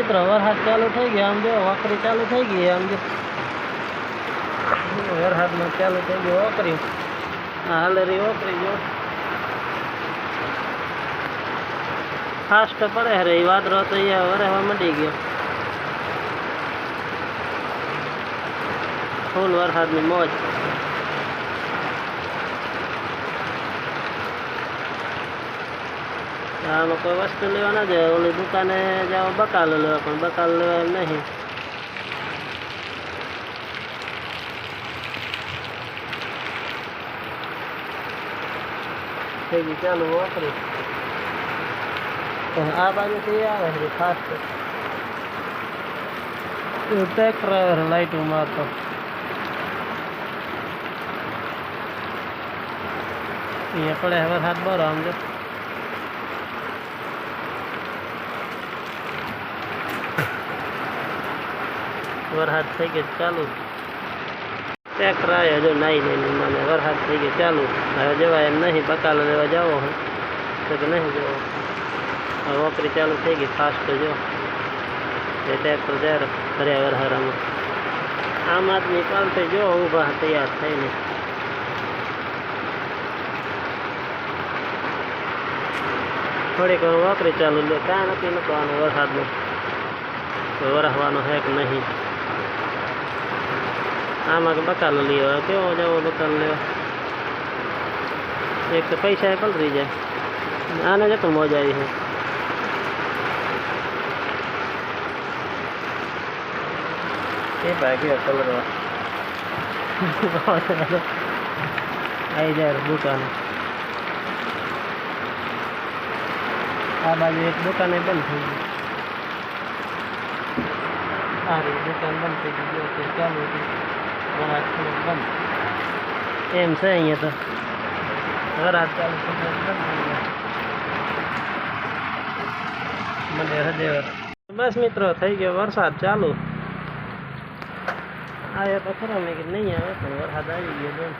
મિત્રો વરસાદ ચાલુ થઈ ગયો. આમ જો વાકરી ચાલુ થઈ ગઈ, આમ જો. વરસાદમાં ચાલુ થઈ ગયો વકરી. હાલરી વકરી જો. ફાસ્ટ પડે હરે એ વાદરો તો અહીંયા વરસવા મંડી ગયો. ફૂલ વરસાદની મોજ. આમાં કોઈ વસ્તુ લેવા ના જાય, ઓલી દુકાને જાવ બકાલો લેવા, પણ બકાલો લેવા નહીં. થઈ ગયું, ચાલુ વાપરી. પણ આ બાજુથી આવે છે ફાસ્ટ ડ્રાઈવર લાઈટો મારતો અહીંયા પડે હવે હાથ બરો વરસાદ થઈ ગયો ચાલુ. ટ્રેક્ટર આવ્યો હજુ નાઈ લઈને મને વરસાદ થઈ ગયો ચાલુ. હવે જવાય એમ નહીં બકાલો લેવા જાવો હે. તો કે નહીં જવો. હવે વોકરી ચાલુ થઈ ગઈ ફાસ્ટ જો. એ ટ્રેક્ટર જાય ફર્યા વરહારામાં. આમ આદમી પાલતે જો ઊભા તૈયાર થઈને. થોડીક વાર વોકરી ચાલુ લે, કાંઈ નથી નતો આનો વરસાદનો વરસવાનો હે કે નહીં? આમાં બકાલો લેવા કેવો જવો બકાલો લેવા એક તો પૈસા પલરી જાય. આને જતો મોજ આવી છે. એ ભાગ્યો કલરવા આવી જાય દુકાન. આ બાજુ એક દુકાને બંધ થઈ ગઈ. આ દુકાન બંધ થઈ ગઈ. ચાલુ હતી એમ છે અહીંયા તો. વરાત ચાલુ મને હજે બસ મિત્રો, થઈ ગયો વરસાદ ચાલુ. આવ્યા તો ખરા મેં કીધું નહીં આવે, પણ વરસાદ આવી ગયો બેન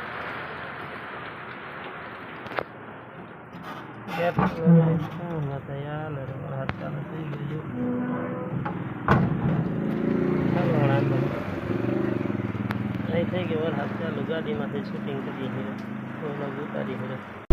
ગેપ યાર વરસાદ ચાલુ થઈ ગયો થઈ ગયો. વરસાદ ચાલુ ગાડીમાંથી શૂટિંગ હીરો છે. ઉતારી છે.